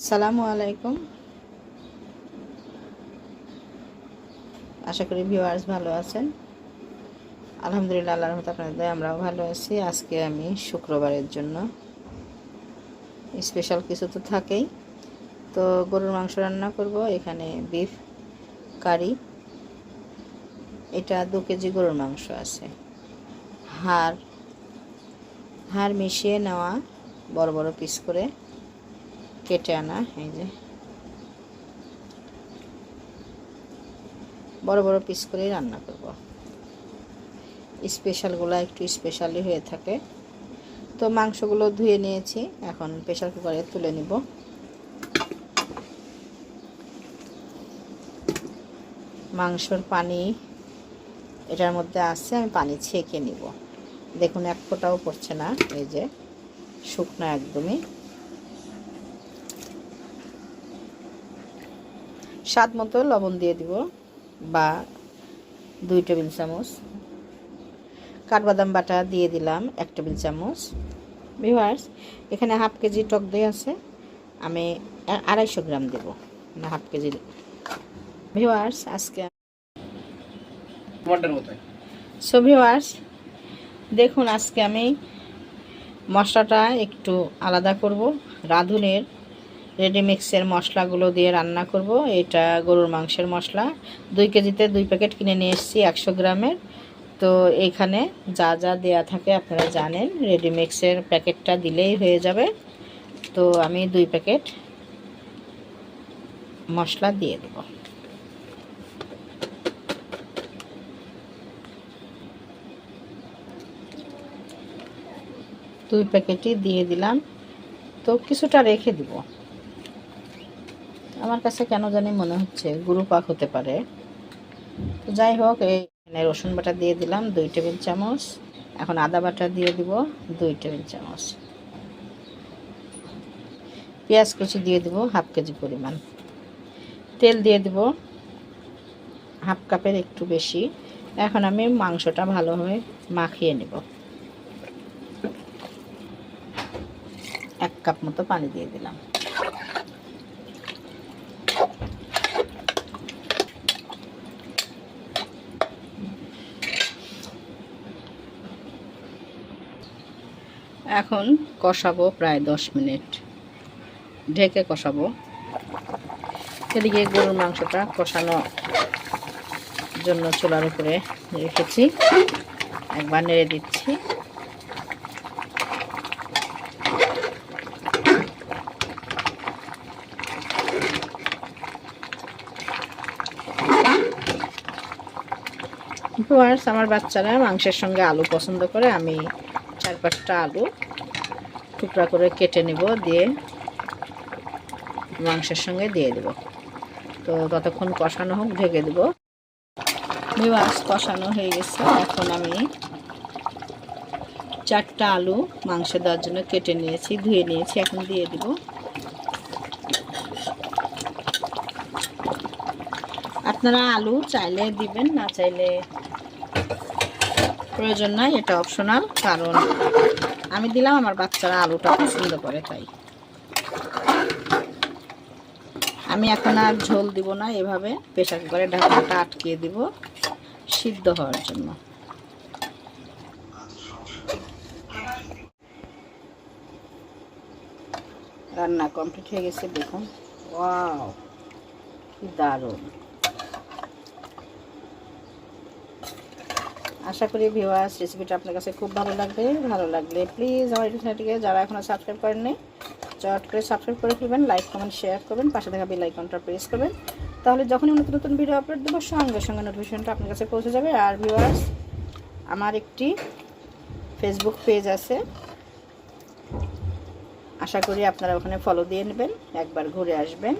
আসসালামু আলাইকুম। আশা করি ভিউয়ার্স ভালো আছেন। আলহামদুলিল্লাহ, আল্লাহর রহমতে আপনাদের আমরাও ভালো আছি। আজকে আমি শুক্রবারের জন্য স্পেশাল কিছু তো থাকেই। তো গরুর মাংস রান্না করব। এখানে বিফ কারি এটা দু কেজি গরুর মাংস আছে। হাড় হাড় মিশিয়ে নেওয়া বড় বড় পিস করে। কেটে আনা, এই যে। বড় বড় পিস করেই রান্না করব। স্পেশালগুলো একটু স্পেশালি হয়ে থাকে। তো মাংসগুলো ধুয়ে নিয়েছি, এখন প্রেশার কুকারে তুলে নিব। মাংসর পানি এটার মধ্যে আছে, আমি পানি ছেঁকে নিব। দেখুন, এক ফোঁটাও পড়ছে না, এই যে, শুকনো একদমই। স্বাদ মতো লবণ দিয়ে দিব বা দুই টেবিল চামচ। কাঠবাদাম বাটা দিয়ে দিলাম এক টেবিল চামচ। ভিউয়ার্স এখানে হাফ কেজি টক দই আছে আমি আড়াইশো গ্রাম দেব। না হাফ কেজি। ভিউয়ার্স আজকে সো ভিউয়ার্স দেখুন আজকে আমি মশলাটা একটু আলাদা করব। রাঁধুনের রেডিমিক্সের মশলাগুলো দিয়ে রান্না করব। এটা গরুর মাংসের মশলা। দুই কেজিতে দুই প্যাকেট কিনে নিয়ে এসেছি একশো গ্রামের। তো এখানে যা যা দেয়া থাকে আপনারা জানেন রেডিমিক্সের প্যাকেটটা দিলেই হয়ে যাবে। তো আমি দুই প্যাকেট মশলা দিয়ে দেবো। দুই প্যাকেটই দিয়ে দিলাম। তো কিছুটা রেখে দিব। আমার কাছে কেন জানি মনে হচ্ছে গুরু পাক হতে পারে। তো যাই হোক এখানে রসুন বাটা দিয়ে দিলাম, দুই টেবিল চামচ। এখন আদা বাটা দিয়ে দিব, দুই টেবিল চামচ। পেঁয়াজ কুচি দিয়ে দিব হাফ কেজি পরিমাণ। তেল দিয়ে দিব হাফ কাপের একটু বেশি। এখন আমি মাংসটা ভালোভাবে মাখিয়ে নেব। এক কাপ মতো পানি দিয়ে দিলাম। এখন কষাবো প্রায় দশ মিনিট। ঢেকে কষাবো। এদিকে গরুর মাংসটা কষানো জন্য চুলার উপরে রেখেছি। একবার নেড়ে দিচ্ছি। আমার বাচ্চারা মাংসের সঙ্গে আলু পছন্দ করে, আমি চার পাঁচটা আলু টুকরা করে কেটে নিব, দিয়ে মাংসের সঙ্গে দিয়ে দেব। তো ততক্ষণ কষানো হোক, ঢেকে দেব। ভিউয়ার্স কষানো হয়ে গেছে। এখন আমি চারটা আলু মাংস দেওয়ার জন্য কেটে নিয়েছি, ধুয়ে নিয়েছি, এখন দিয়ে দিব। আপনারা আলু চাইলে দিবেন, না চাইলে প্রয়োজন নাই, এটা অপশনাল কারণ আমি দিলাম, আমার বাচ্চারা আলুটা পছন্দ করে তাই আমি এখন আর ঝোল দিব না, এভাবে প্রেশার কুকারে ঢাকনাটা আটকিয়ে দিব, সিদ্ধ হওয়ার জন্য। রান্না কমপ্লিট হয়ে গেছে, দেখুন। ওয়াও কি দারুণ। আশা করি ভিউয়ার্স রেসিপিটা আপনার কাছে খুব ভালো লাগবে। ভালো লাগলে প্লিজ আমার ইউটিউব চ্যানেলটিকে যারা এখনও সাবস্ক্রাইব করেননি, চট করে সাবস্ক্রাইব করে ফেলবেন লাইক কমেন্ট শেয়ার করবেন, পাশে থাকা বেল আইকনটা প্রেস করবেন। তাহলে যখনই নতুন নতুন ভিডিও আপলোড দেবো, সঙ্গে সঙ্গে নোটিফিকেশনটা আপনার কাছে পৌঁছে যাবে। আর ভিউয়ার্স আমার একটি ফেসবুক পেজ আছে। আশা করি আপনারা ওখানে ফলো দিয়ে নেবেন, একবার ঘুরে আসবেন।